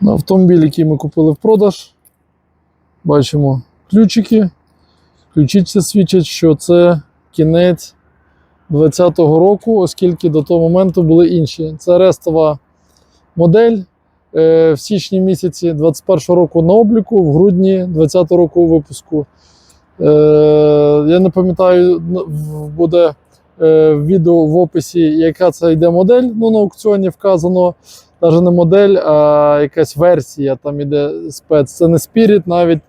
На автомобіль, який ми купили в продаж, бачимо ключики. Ключиці свідчать, що це кінець 2020 року, оскільки до того моменту були інші. Це рестова модель е, в січні місяці 2021 року на обліку, в грудні 2020 року випуску. Е, я не пам'ятаю, н- в- буде е, відео в описі, яка це йде модель. Ну, на аукціоні вказано навіть не модель, а якась версія. Там іде спец. Це не Spirit, навіть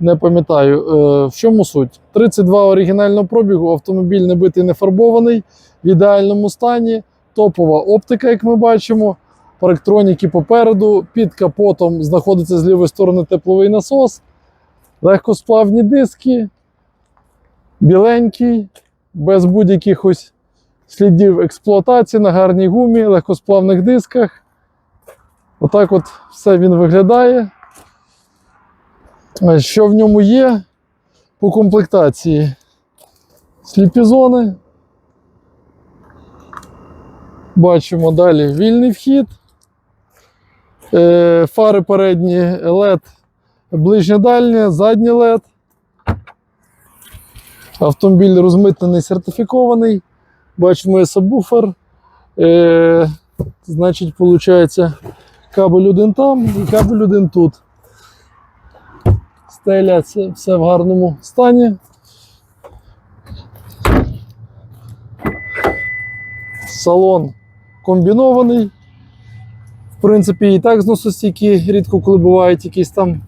не пам'ятаю. Е, в чому суть? 32 оригінального пробігу, автомобіль не битий, не фарбований, в ідеальному стані, топова оптика, як ми бачимо. Парктроніки попереду, під капотом знаходиться з лівої сторони тепловий насос, легкосплавні диски, біленький, без будь-яких слідів експлуатації на гарній гумі, легкосплавних дисках. Отак от все він виглядає. Що в ньому є по комплектації? Сліпі зони. Бачимо далі вільний вхід. Е, Фари передні LED, ближнє дальнє, задній LED. Автомобіль розмитнений, сертифікований. Бачимо сабвуфер. Е, значить, виходить, кабель один там і кабель один тут. Стеля це все в гарному стані. Салон комбінований. В принципі, і так зносостійкі, рідко коли бувають якісь там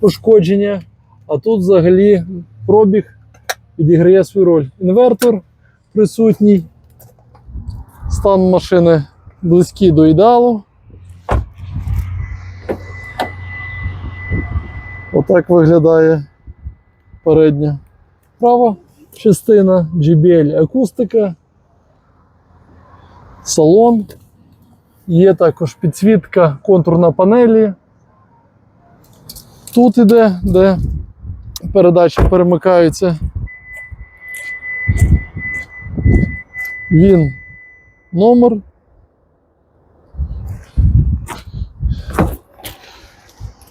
пошкодження. А тут взагалі пробіг відіграє свою роль. Інвертор присутній. Стан машини близький до ідеалу. Отак виглядає передня права частина, JBL акустика, салон. Є також підсвітка контурна панелі. Тут іде, де передачі перемикаються. Він номер.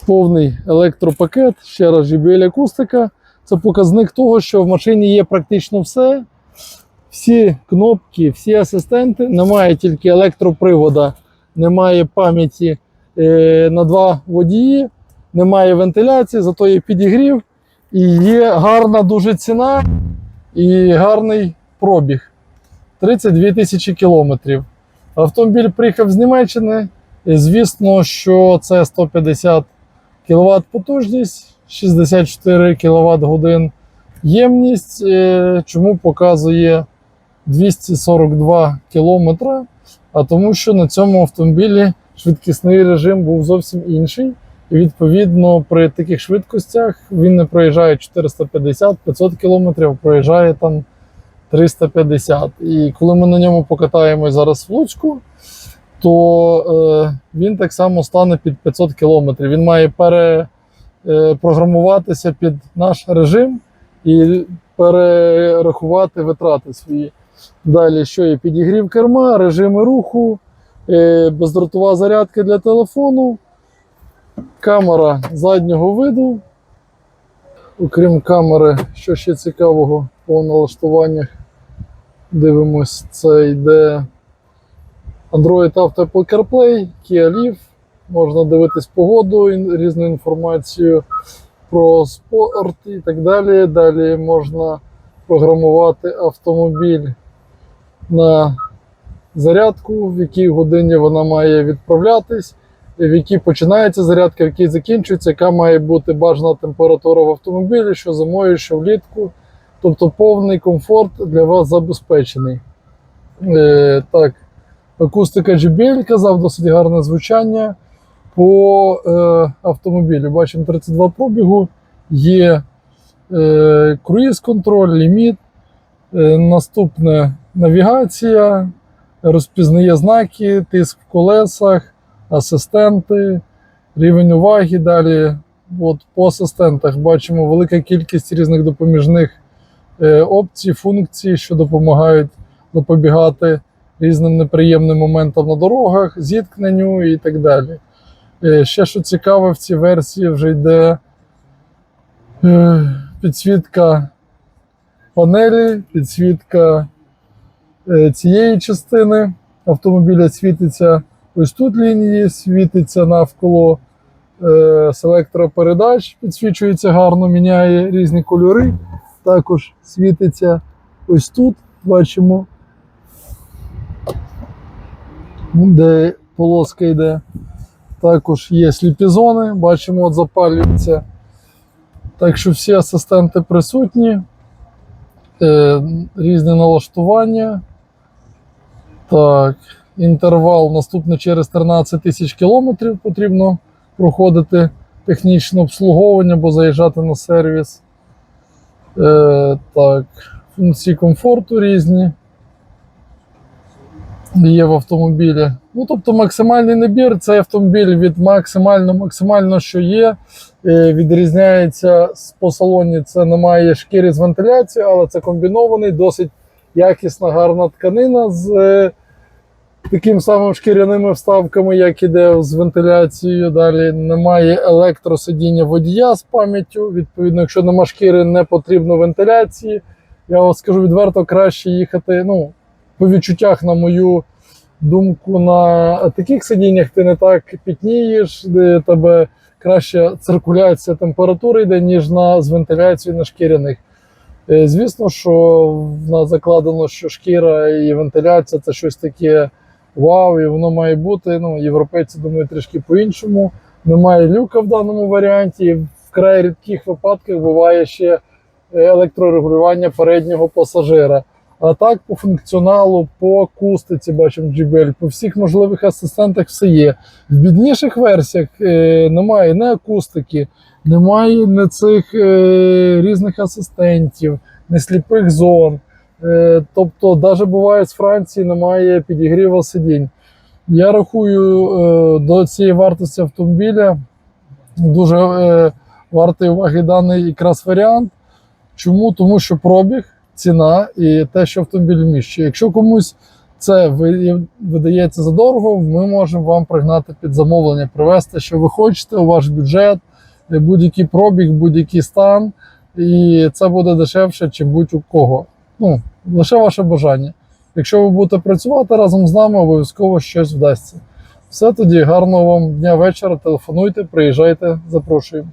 Повний електропакет, ще раз JBL акустика. Це показник того, що в машині є практично все. Всі кнопки, всі асистенти, немає тільки електропривода, немає пам'яті е, на два водії, немає вентиляції, зато є підігрів і є гарна дуже ціна і гарний пробіг. 32 тисячі кілометрів. Автомобіль приїхав з Німеччини. І звісно, що це 150 кВт потужність, 64 кВт годин ємність, е, чому показує 242 км. А тому, що на цьому автомобілі швидкісний режим був зовсім інший. І відповідно при таких швидкостях він не проїжджає 450-500 км, а проїжджає там 350. І коли ми на ньому покатаємось зараз в Луцьку, то е, він так само стане під 500 км. Він має перепрограмуватися під наш режим і перерахувати витрати свої. Далі, що є підігрів керма, режими руху, е, бездротова зарядка для телефону, камера заднього виду. Окрім камери, що ще цікавого по налаштуваннях, дивимось, це йде Android Auto CarPlay, Kia Leaf. Можна дивитись погоду, різну інформацію про спорт і так далі. Далі можна програмувати автомобіль на зарядку, в якій годині вона має відправлятись, в якій починається зарядка, в якій закінчується, яка має бути бажана температура в автомобілі, що зимою, що влітку. Тобто повний комфорт для вас забезпечений. Е, так, акустика JBL, казав, досить гарне звучання. По е, автомобілю бачимо 32 пробігу, є е, круїз-контроль, ліміт. Е, наступне навігація, розпізнає знаки, тиск в колесах, асистенти, рівень уваги. Далі от, по асистентах бачимо велика кількість різних допоміжних е, опцій, функцій, що допомагають запобігати різним неприємним моментам на дорогах, зіткненню і так далі. Е, Ще що цікаве, в цій версії вже йде е, підсвітка панелі, підсвітка е, цієї частини автомобіля світиться. Ось тут лінії світиться навколо е, селектора передач, підсвічується гарно, міняє різні кольори. Також світиться ось тут, бачимо, де полоска йде. Також є сліпі зони, бачимо, от запалюється. Так що всі асистенти присутні, е, різні налаштування. Так, інтервал наступний через 13 тисяч кілометрів потрібно проходити технічне обслуговування, бо заїжджати на сервіс. Е, так, функції комфорту різні є в автомобілі. Ну, тобто максимальний набір це автомобіль від максимально, максимально, що є. Е, відрізняється по салоні. Це немає шкіри з вентиляцією, але це комбінований, досить якісна, гарна тканина з е, таким самим шкіряними вставками, як іде з вентиляцією. Далі немає електросидіння водія з пам'яттю. Відповідно, якщо нема шкіри, не потрібно вентиляції. Я вам скажу відверто, краще їхати. Ну, по відчуттях, на мою думку, на таких сидіннях ти не так пітнієш, де тебе краща циркуляція температури йде, ніж на з вентиляцією на шкіряних. Е, Звісно, що в нас закладено, що шкіра і вентиляція це щось таке вау, і воно має бути. Ну, європейці думають трішки по-іншому. Немає люка в даному варіанті. Вкрай рідких випадках буває ще е, електрорегулювання переднього пасажира. А так, по функціоналу, по акустиці, бачимо JBL, по всіх можливих асистентах все є. В бідніших версіях е, немає не акустики, немає не цих е, різних асистентів, не сліпих зон. Е, тобто, навіть буває з Франції немає підігріву сидінь. Я рахую е, до цієї вартості автомобіля дуже е, вартий уваги даний якраз варіант. Чому? Тому що пробіг, ціна і те, що автомобіль вміщує. Якщо комусь це видається за дорого, ми можемо вам пригнати під замовлення, привезти, що ви хочете, у ваш бюджет, е, будь-який пробіг, будь-який стан, і це буде дешевше, ніж будь-у кого. Ну, лише ваше бажання. Якщо ви будете працювати разом з нами, обов'язково щось вдасться. Все тоді, гарного вам дня вечора, телефонуйте, приїжджайте, запрошуємо.